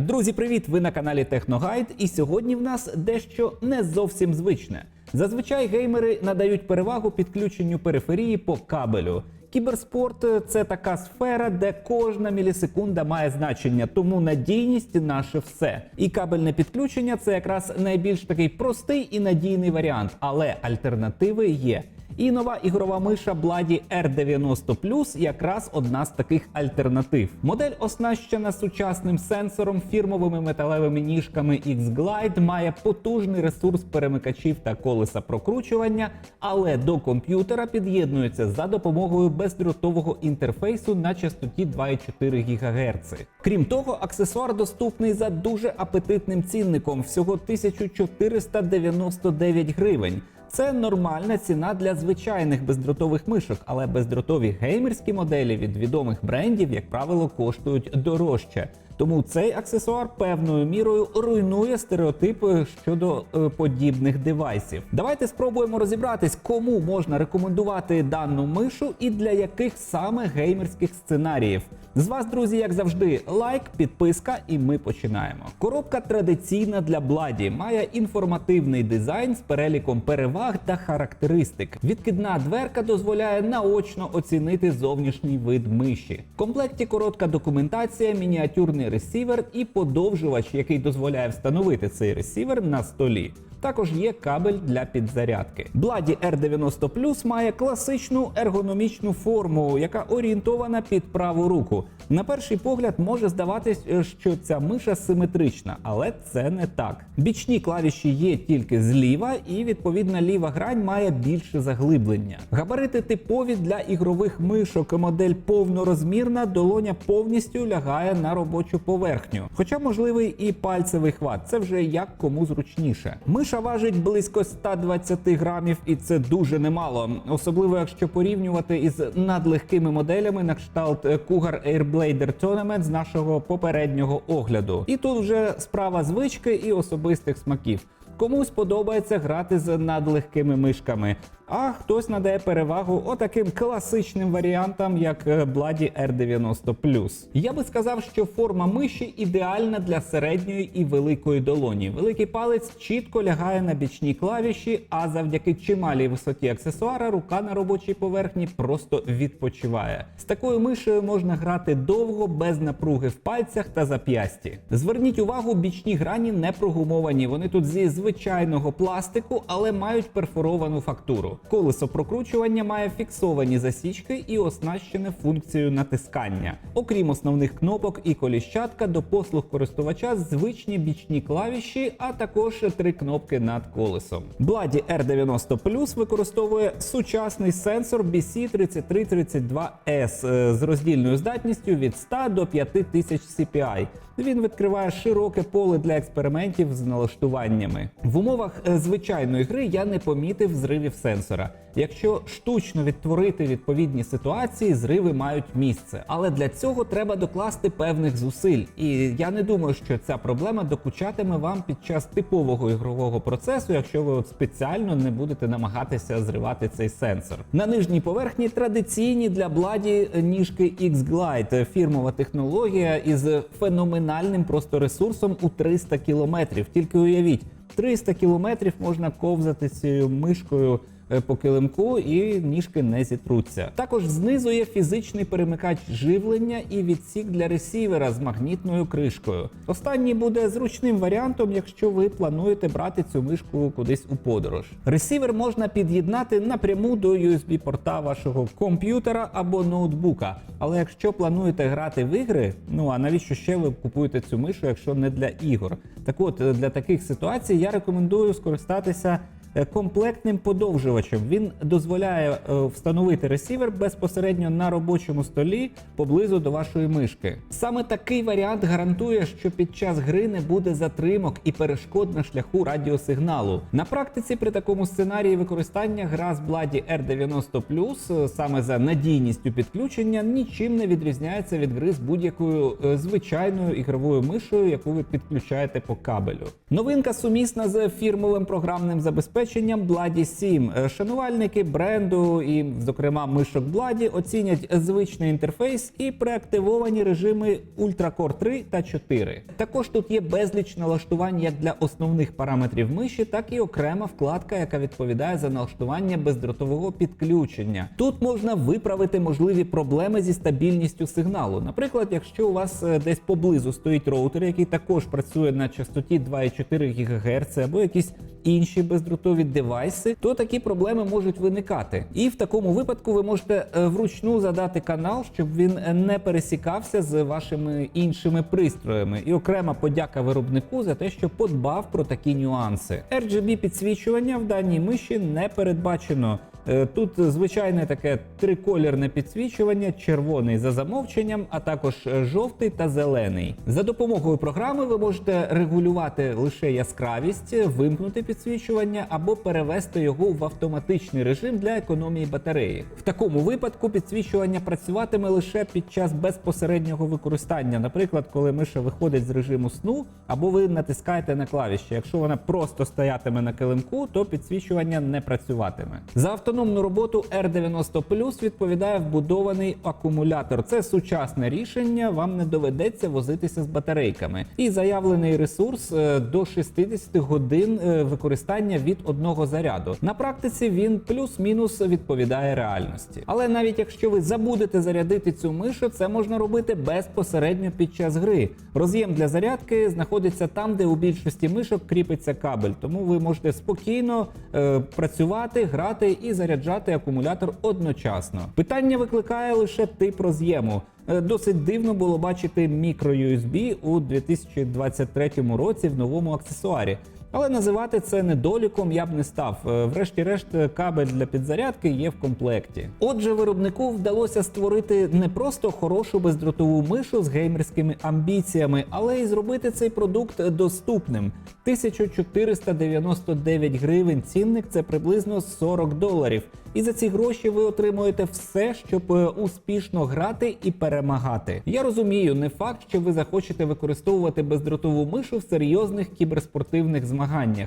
Друзі, привіт! Ви на каналі Техногайд, і сьогодні в нас дещо не зовсім звичне. Зазвичай геймери надають перевагу підключенню периферії по кабелю. Кіберспорт це така сфера, де кожна мілісекунда має значення, тому надійність наше все. І кабельне підключення це якраз найбільш такий простий і надійний варіант, але альтернативи є. І нова ігрова миша Bloody R90 Plus якраз одна з таких альтернатив. Модель оснащена сучасним сенсором, фірмовими металевими ніжками X-Glide, має потужний ресурс перемикачів та колеса прокручування, але до комп'ютера під'єднується за допомогою бездротового інтерфейсу на частоті 2,4 ГГц. Крім того, аксесуар доступний за дуже апетитним цінником всього 1499 гривень. Це нормальна ціна для звичайних бездротових мишок, але бездротові геймерські моделі від відомих брендів, як правило, коштують дорожче. Тому цей аксесуар певною мірою руйнує стереотипи щодо е, подібних девайсів. Давайте спробуємо розібратись, кому можна рекомендувати дану мишу і для яких саме геймерських сценаріїв. З вас, друзі, як завжди, лайк, підписка, і ми починаємо. Коробка традиційна для Бладі, має інформативний дизайн з переліком переваг та характеристик. Відкидна дверка дозволяє наочно оцінити зовнішній вид миші. В комплекті коротка документація, мініатюрний ресівер і подовжувач, який дозволяє встановити цей ресівер на столі. Також є кабель для підзарядки. Бладі R90 Plus має класичну ергономічну форму, яка орієнтована під праву руку. На перший погляд може здаватись, е, що ця миша симетрична, але це не так. Бічні клавіші є тільки зліва, і відповідна ліва грань має більше заглиблення. Габарити типові для ігрових мишок. Модель повнорозмірна, долоня повністю лягає на робочу поверхню. Хоча можливий і пальцевий хват, це вже як кому зручніше. Миша важить близько 120 грамів, і це дуже немало, особливо якщо порівнювати із надлегкими моделями на кшталт е, Cougar Airblader Tournament з нашого попереднього огляду. І тут вже справа звички і особистих смаків. Комусь подобається грати з надлегкими мишками, а хтось надає перевагу отаким класичним варіантам, як е, Bloody R90 Я би сказав, що форма миші ідеальна для середньої і великої долоні. Великий палець чітко лягає на бічні клавіші, а завдяки чималій висоті аксесуара рука на робочій поверхні просто відпочиває. З такою мишею можна грати довго, без напруги в пальцях та зап'ясті. Зверніть увагу, бічні грані не прогумовані. Вони тут зі звичайного пластику, але мають перфоровану фактуру. Колесо прокручування має фіксовані засічки і оснащене функцією натискання. Окрім основних кнопок і коліщатка, до послуг користувача звичні бічні клавіші, а також три кнопки над колесом. Bloody R90 Plus використовує сучасний сенсор BC3332S е, з роздільною здатністю від 100 до 5000 CPI. Він відкриває широке поле для експериментів з налаштуваннями. В умовах е, звичайної гри я не помітив зривів сенсора. Якщо штучно відтворити відповідні ситуації, зриви мають місце. Але для цього треба докласти певних зусиль. І я не думаю, що ця проблема докучатиме вам під час типового ігрового процесу, якщо ви от спеціально не будете намагатися зривати цей сенсор. На нижній поверхні традиційні для бладі ніжки X-Glide, фірмова технологія із феноменальним просто ресурсом у 300 кілометрів. Тільки уявіть, 300 кілометрів можна ковзати цією мишкою по килимку і ніжки не зітруться. Також знизу є фізичний перемикач живлення і відсік для ресівера з магнітною кришкою. Останній буде зручним варіантом, якщо ви плануєте брати цю мишку кудись у подорож. Ресівер можна під'єднати напряму до USB-порта вашого комп'ютера або ноутбука. Але якщо плануєте грати в ігри, ну а навіщо ще ви купуєте цю мишу, якщо не для ігор? Так от е, для таких ситуацій я рекомендую скористатися е, комплектним подовжувачем. Він дозволяє е, встановити ресівер безпосередньо на робочому столі поблизу до вашої мишки. Саме такий варіант гарантує, що під час гри не буде затримок і перешкод на шляху радіосигналу. На практиці при такому сценарії використання гра з Bloody R90 е, саме за надійністю підключення нічим не відрізняється від гри з будь-якою е, звичайною ігровою мишею, яку ви підключаєте по кабелю. Новинка сумісна з фірмовим програмним забезпеченням забезпеченням Bloody 7. Е, Шанувальники бренду і, зокрема, мишок Bloody оцінять звичний інтерфейс і преактивовані режими Ultracore 3 та 4. Також тут є безліч налаштувань як для основних параметрів миші, так і окрема вкладка, яка відповідає за налаштування бездротового підключення. Тут можна виправити можливі проблеми зі стабільністю сигналу. Наприклад, якщо у вас е, десь поблизу стоїть роутер, який також працює на частоті 2,4 ГГц або якісь інші бездротові девайси, то такі проблеми можуть виникати. І в такому випадку ви можете е, вручну задати канал, щоб він е, не пересікався з вашими іншими пристроями. І окрема подяка виробнику за те, що подбав про такі нюанси. RGB підсвічування в даній миші не передбачено. Е, Тут звичайне таке триколірне підсвічування, червоний за замовченням, а також е, жовтий та зелений. За допомогою програми ви можете регулювати лише яскравість, вимкнути підсвічування або перевести його в автоматичний режим для економії батареї. В такому випадку підсвічування працюватиме лише під час безпосереднього використання, наприклад, коли миша виходить з режиму сну, або ви натискаєте на клавіші. Якщо вона просто стоятиме на килимку, то підсвічування не працюватиме. За автономну роботу R90 Plus відповідає вбудований акумулятор. Це сучасне рішення. Вам не доведеться возитися з батарейками. І заявлений ресурс е, до 60 годин е, використання від одного заряду. На практиці він плюс-мінус відповідає реальності. Але навіть якщо ви забудете зарядити цю мишу, це можна робити безпосередньо під час гри. Роз'єм для зарядки знаходиться там, де у більшості мишок кріпиться кабель. Тому ви можете спокійно е, працювати, грати і заряджати акумулятор одночасно. Питання викликає лише тип роз'єму. Е, Досить дивно було бачити мікро USB у 2023 році в новому аксесуарі. Але називати це недоліком я б не став. Е, Врешті-решт, кабель для підзарядки є в комплекті. Отже, виробнику вдалося створити не просто хорошу бездротову мишу з геймерськими амбіціями, але й зробити цей продукт доступним. 1499 гривень цінник це приблизно 40 доларів. І за ці гроші ви отримуєте все, щоб е, успішно грати і перемагати. Я розумію, не факт, що ви захочете використовувати бездротову мишу в серйозних кіберспортивних змаганнях,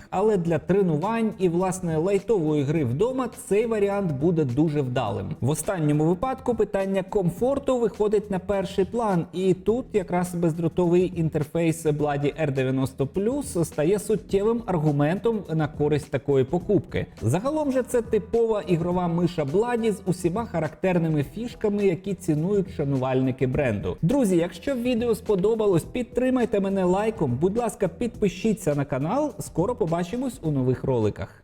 але для тренувань і власне лайтової гри вдома цей варіант буде дуже вдалим. В останньому випадку питання комфорту виходить на перший план, і тут якраз бездротовий інтерфейс Bloody R90 Plus стає суттєвим аргументом на користь такої покупки. Загалом же це типова ігрова миша Bloody з усіма характерними фішками, які цінують шанувальники бренду. Друзі, якщо відео сподобалось, підтримайте мене лайком. Будь ласка, підпишіться на канал. Скоро побачимось у нових роликах.